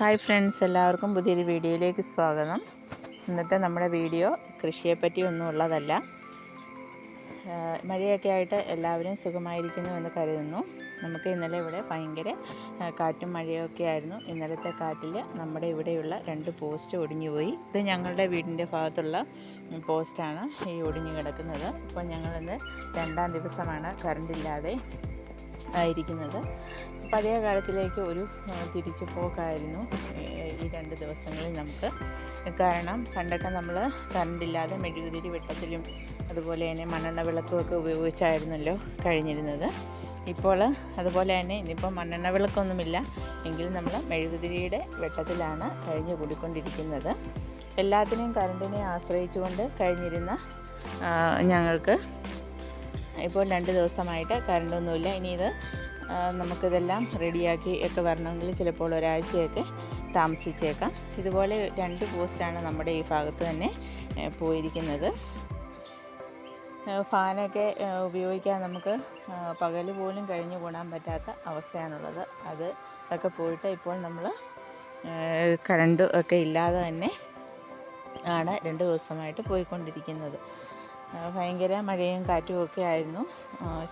Hi friends എല്ലാവർക്കും പുതിയൊരു വീഡിയോയിലേക്ക് സ്വാഗതം. ഇന്നത്തെ നമ്മുടെ വീഡിയോ കൃഷിയെപ്പറ്റി ഒന്നും ഉള്ളതല്ല. മഴയൊക്കെ ആയിട്ട് എല്ലാവരും സുഖമായിരിക്കുന്നു എന്ന് കരുതുന്നു. നമുക്ക് ഇന്നലെ ഇവിടെ ഭയങ്കര കാറ്റും മഴയൊക്കെ ആയിരുന്നു. ഇന്നലത്തെ കാറ്റിൽ നമ്മുടെ ഇവിടെയുള്ള രണ്ട് പോസ്റ്റ് ഒടിഞ്ഞുപോയി ഇത് ഞങ്ങളുടെ വീടിന്റെ ഭാഗത്തുള്ള പോസ്റ്റാണ് ഈ ഒടിഞ്ഞു കിടക്കുന്നത്. അപ്പോൾ ഞങ്ങളിന്ന് രണ്ടാം ദിവസമാണ് കറണ്ടില്ലാതെ ആയിരിക്കുന്നത്. പഴയ കാലത്തിലേക്ക് ഒരു ആ, തിരിച്ചു പോക്കായിരുന്നു ഈ രണ്ട് ദിവസങ്ങളിൽ നമുക്ക്. കാരണം പണ്ടൊക്കെ നമ്മൾ കറണ്ടില്ലാതെ മെഴുകുതിരി വെട്ടത്തിലും അതുപോലെ തന്നെ മണ്ണെണ്ണ വിളക്കുമൊക്കെ ഉപയോഗിച്ചായിരുന്നല്ലോ കഴിഞ്ഞിരുന്നത്. ഇപ്പോൾ അതുപോലെ തന്നെ ഇന്നിപ്പോൾ മണ്ണെണ്ണ വിളക്കൊന്നുമില്ല. എങ്കിലും നമ്മൾ മെഴുകുതിരിയുടെ വെട്ടത്തിലാണ് കഴിഞ്ഞു കൂടിക്കൊണ്ടിരിക്കുന്നത്. എല്ലാത്തിനെയും കറണ്ടിനെ ആശ്രയിച്ചുകൊണ്ട് കഴിഞ്ഞിരുന്ന ഞങ്ങൾക്ക് ഇപ്പോൾ രണ്ട് ദിവസമായിട്ട് കറണ്ടൊന്നുമില്ല. ഇനി ഇത് നമുക്കിതെല്ലാം റെഡിയാക്കി ഒക്കെ വരണമെങ്കിൽ ചിലപ്പോൾ ഒരാഴ്ചയൊക്കെ താമസിച്ചേക്കാം. ഇതുപോലെ രണ്ട് പോസ്റ്റാണ് നമ്മുടെ ഈ ഭാഗത്ത് തന്നെ പോയിരിക്കുന്നത്. ഫാനൊക്കെ ഉപയോഗിക്കാൻ നമുക്ക് പകൽ പോലും കഴിഞ്ഞു കൂടാൻ പറ്റാത്ത അവസ്ഥയാണുള്ളത്. അത് ഒക്കെ പോയിട്ട് ഇപ്പോൾ നമ്മൾ കറണ്ട് ഒക്കെ ഇല്ലാതെ തന്നെ ആണ് രണ്ട് ദിവസമായിട്ട് പോയിക്കൊണ്ടിരിക്കുന്നത്. ഭയങ്കര മഴയും കാറ്റും ഒക്കെ ആയിരുന്നു.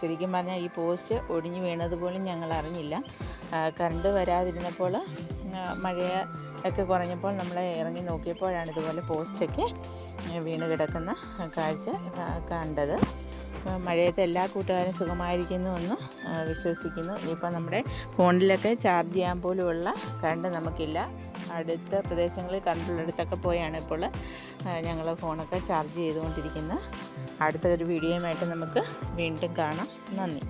ശരിക്കും പറഞ്ഞാൽ ഈ പോസ്റ്റ് ഒടിഞ്ഞു വീണത് പോലും ഞങ്ങൾ അറിഞ്ഞില്ല. കണ്ട് വരാതിരുന്നപ്പോൾ മഴയൊക്കെ മഴ ഒക്കെ കുറഞ്ഞപ്പോൾ നമ്മൾ ഇറങ്ങി നോക്കിയപ്പോഴാണ് ഇതുപോലെ പോസ്റ്റൊക്കെ വീണ് കിടക്കുന്ന കാഴ്ച കണ്ടത്. മഴയത്ത് എല്ലാ കൂട്ടുകാരും സുഖമായിരിക്കുന്നു എന്ന് വിശ്വസിക്കുന്നു. ഇനിയിപ്പോൾ നമ്മുടെ ഫോണിലൊക്കെ ചാർജ് ചെയ്യാൻ പോലുമുള്ള കറണ്ട് നമുക്കില്ല. അടുത്ത പ്രദേശങ്ങളിൽ കറണ്ടുള്ളിടത്തൊക്കെ പോയാണ് ഇപ്പോൾ. ഞങ്ങൾ ഫോണൊക്കെ ചാർജ് ചെയ്തുകൊണ്ടിരിക്കുന്നത് അടുത്തൊരു വീഡിയോയുമായിട്ട് നമുക്ക് വീണ്ടും കാണാം. നന്ദി.